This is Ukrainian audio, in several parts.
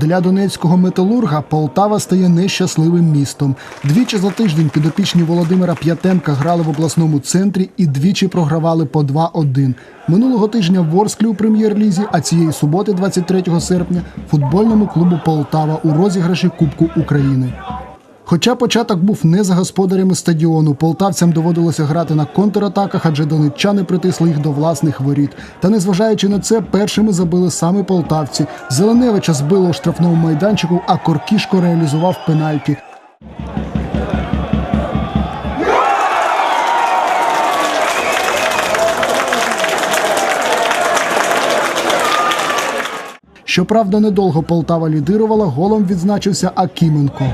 Для донецького металурга Полтава стає нещасливим містом. Двічі за тиждень підопічні Володимира П'ятенка грали в обласному центрі і двічі програвали по 2-1. Минулого тижня в Ворсклі у прем'єр-лізі, а цієї суботи, 23 серпня, футбольному клубу Полтава у розіграші Кубку України. Хоча початок був не за господарями стадіону, полтавцям доводилося грати на контратаках, адже донеччани притисли їх до власних воріт. Та незважаючи на це, першими забили саме полтавці. Зеленевича збило у штрафному майданчику, а Коркішко реалізував пенальті. Щоправда, недовго Полтава лідирувала, голом відзначився Акіменко.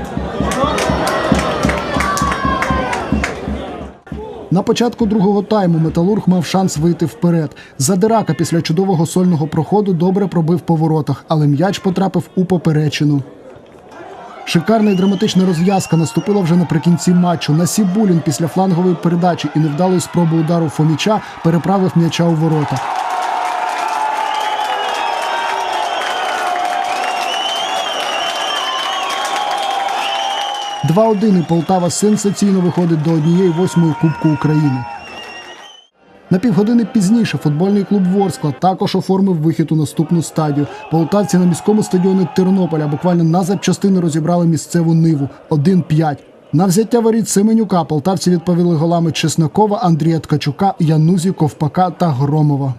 На початку другого тайму металург мав шанс вийти вперед. Задирака після чудового сольного проходу добре пробив по воротах, але м'яч потрапив у поперечину. Шикарна і драматична розв'язка наступила вже наприкінці матчу. Насібулін після флангової передачі і невдалої спроби удару Фоміча переправив м'яча у ворота. Два-один і Полтава сенсаційно виходить до однієї восьмої Кубку України. На півгодини пізніше футбольний клуб Ворскла також оформив вихід у наступну стадію. Полтавці на міському стадіоні Тернополя буквально на запчастини розібрали місцеву ниву 1-5. На взяття воріт Семенюка полтавці відповіли голами Чеснокова, Андрія Ткачука, Янузі, Ковпака та Громова.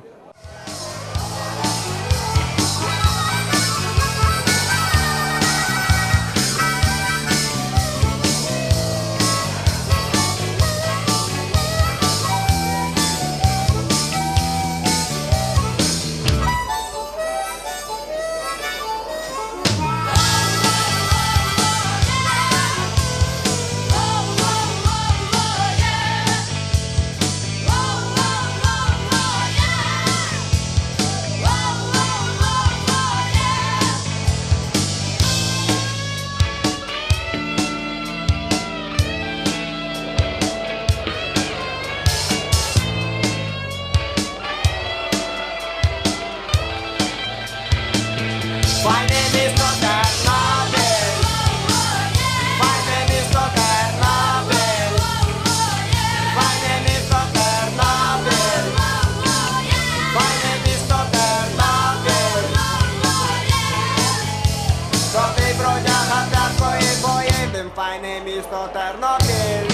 Файне місто Тернопіль.